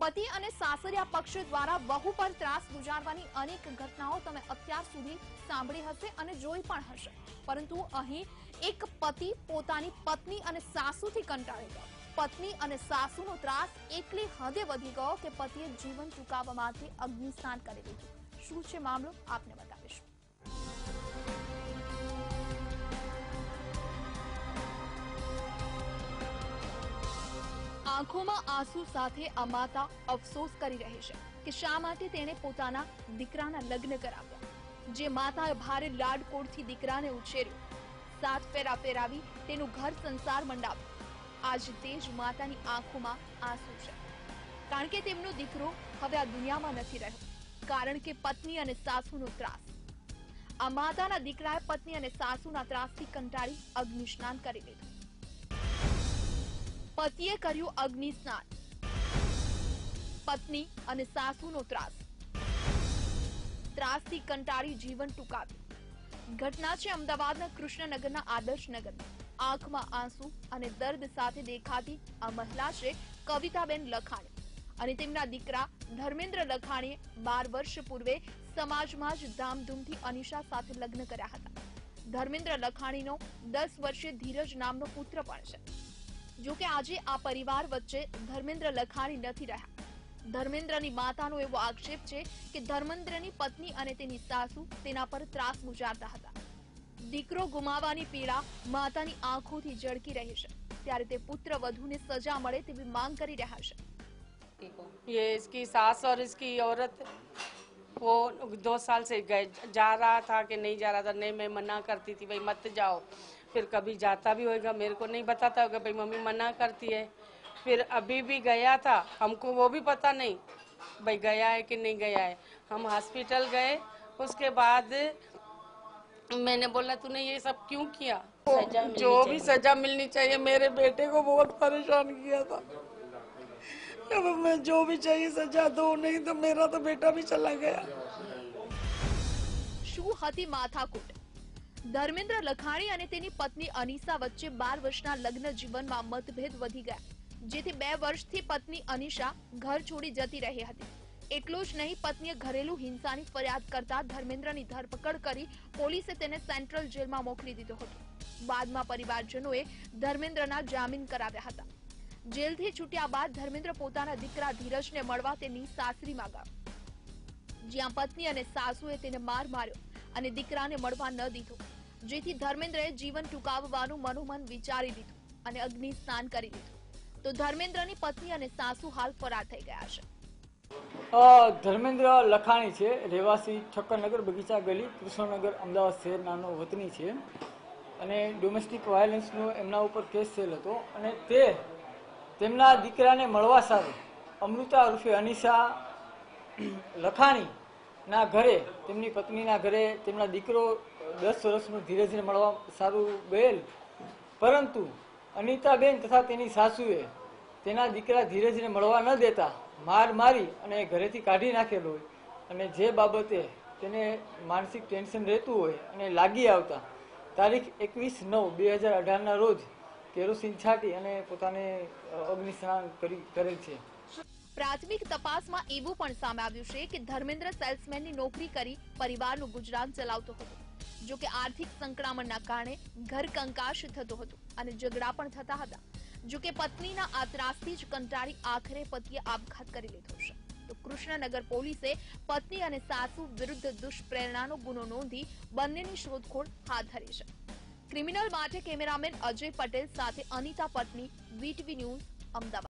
પતિ અને સાસરિયા પક્ષ દ્વારા બહુ પર ત્રાસ ગુજારવાની અનેક ઘટનાઓ તમે અત્યાર સુધી સાંભળી હશે અને જોઈ પણ હશે. પરંતુ અહીં એક પતિ પોતાની પત્ની અને સાસુથી કંટાળી ગયો. પત્ની અને સાસુનો ત્રાસ એટલી હદે વધી ગયો કે પતિએ જીવન ચૂકાવવામાંથી અગ્નિસ્નાન અગ્નિ કરી લીધું. શું છે મામલો? આપને બતાવીશું. આંખોમાં આંસુ સાથે આ માતા અફસોસ કરી રહી છે કે શા માટે તેણે પોતાના દીકરાના લગ્ન કરાવ્યા? જે માતાએ ભારે લાડકોડથી દીકરાને ઉછેર્યો. સાત ફેરા ફેરાવી તેનું ઘર સંસાર મંડાવ્યો. આજ તે જ માતાની આંખોમાં આંસુ છે. કારણ કે તેમનો દીકરો હવે આ દુનિયામાં નથી રહ્યો. કારણ કે પત્ની અને સાસુનો ત્રાસ. આ માતાના દીકરાએ પત્ની અને સાસુના ત્રાસથી કંટાળી અગ્નિ સ્નાન કરી લીધું પતિએ કર્યું અગ્નિ સ્નાન. પત્ની અને સાસુનો ત્રાસ. ત્રાસથી કંટાળી જીવન ટૂંકાવ્યું. ઘટના છે અમદાવાદના કૃષ્ણનગરના આદર્શનગર આંખમાં આંસુ અને દર્દ સાથે દેખાતી આ મહિલા છે કવિતાબેન લખાણી. અને તેમના દીકરા ધર્મેન્દ્ર લખાણીએ બાર વર્ષ પૂર્વે સમાજમાં જ ધામધૂમથી અનિશા સાથે લગ્ન કર્યા હતા. ધર્મેન્દ્ર લખાણીનો દસ વર્ષે ધીરજ નામનો પુત્ર પણ છે. જો કે આજે આ પરિવાર વચ્ચે ધર્મેન્દ્ર લખાણી નથી રહ્યા ધર્મેન્દ્રની માતાનો એવો આક્ષેપ છે કે ધર્મેન્દ્રની પત્ની અને તેની સાસુ તેના પર ત્રાસ ગુજારતા હતા દીકરો ગુમાવવાની પીડા માતાની આંખોથી જળકી રહી છે ત્યારે તે પુત્ર વધુને સજા મળે તેવી માંગ કરી રહ્યા છે ये इसकी सास और इसकी औरत वो दो साल से गए जा रहा था कि नहीं जा रहा था नहीं मैं मना करती थी भाई मत जाओ। फिर कभी जाता भी होगा मेरे को नहीं बताता होगा भाई मम्मी मना करती है। फिर अभी भी गया था हमको वो भी पता नहीं भाई गया है कि नहीं गया है। हम हॉस्पिटल गए उसके बाद मैंने बोला तूने ये सब क्यों किया? जो भी सजा मिलनी चाहिए मेरे बेटे को बहुत परेशान किया था। अब मैं जो भी चाहिए सजा दो नहीं तो मेरा तो बेटा भी चला गया શું હતી માથાકૂટ ધર્મેન્દ્ર લખાણી અને તેની પત્ની અનીસા વચ્ચે બાર વર્ષના લગ્ન જીવનમાં મતભેદ વધી ગયા જેથી બે વર્ષથી પત્ની અનીશા ઘર છોડી જતી રહી હતી એટલું જ નહીં પત્નીએ ઘરેલું હિંસાની ફરિયાદ કરતા ધર્મેન્દ્રની ધરપકડ કરી પોલીસે તેને સેન્ટ્રલ જેલમાં મોકલી દીધો હતો બાદમાં પરિવારજનોએ ધર્મેન્દ્રના જામીન કરાવ્યા હતા જેલથી છૂટ્યા બાદ ધર્મેન્દ્ર પોતાના દીકરા ધીરજને મળવા તેની સાસરીમાં ગયો જ્યાં પત્ની અને સાસુએ તેને માર માર્યો અને દીકરાને મળવા ન દીધો. જેથી ધર્મેન્દ્રએ જીવન ટૂંકાવવાનું મનોમન વિચારી લીધું અને અગ્નિ સ્નાન કરી લીધું. તો ધર્મેન્દ્રની પત્ની અને સાસુ હાલ ફરાર થઈ ગયા છે. ધર્મેન્દ્ર લખાણી છે, રહેવાસી ઠક્કરનગર, બગીચા ગલી, કૃષ્ણનગર, અમદાવાદ શહેરનાનો વતની છે. અને ડોમેસ્ટિક વાયોલન્સનો એમના ઉપર કેસ થયેલ હતો અને તે તેમના દીકરાને મળવા સારું. અમૃતા ઉર્ફે અનિશા, લખાણીના ઘરે, તેમની પત્નીના ઘરે તેમના દીકરો દસ વર્ષનો ધીરજને મળવા સારું ગયેલ. પરંતુ અનિતાબેન તથા તેની સાસુએ તેના દીકરા ધીરજને મળવા ન દેતા માર મારી અને ઘરેથી કાઢી નાખેલો હોય અને જે બાબતે તેને માનસિક ટેન્શન રહેતું હોય અને લાગી આવતા. તારીખ એકવીસ નવ બે હજાર અઢારના રોજ કેરોસીન છાંટી અને પોતાને અગ્નિ કરેલ છે. પ્રાથમિક તપાસમાં એવું પણ સામે આવ્યું છે કે ધર્મેન્દ્ર સેલ્સમેનની નોકરી કરી પરિવારનું ગુજરાન ચલાવતો હતો. જો કે આર્થિક સંક્રમણના કારણે ઘર કંકાશ થતો હતો અને ઝઘડા પણ થતા હતા. જો કે પત્નીના આ ત્રાસથી જ કંટાળી આખરે પતિએ આપઘાત કરી લીધો છે. તો કૃષ્ણનગર પોલીસે પત્ની અને સાસુ વિરુદ્ધ દુષ્પ્રેરણાનો ગુનો નોંધી બંનેની શોધખોળ હાથ ધરી છે. ક્રિમિનલ માટે કેમેરામેન અજય પટેલ સાથે અનિતા પટની વીટવી ન્યૂઝ અમદાવાદ.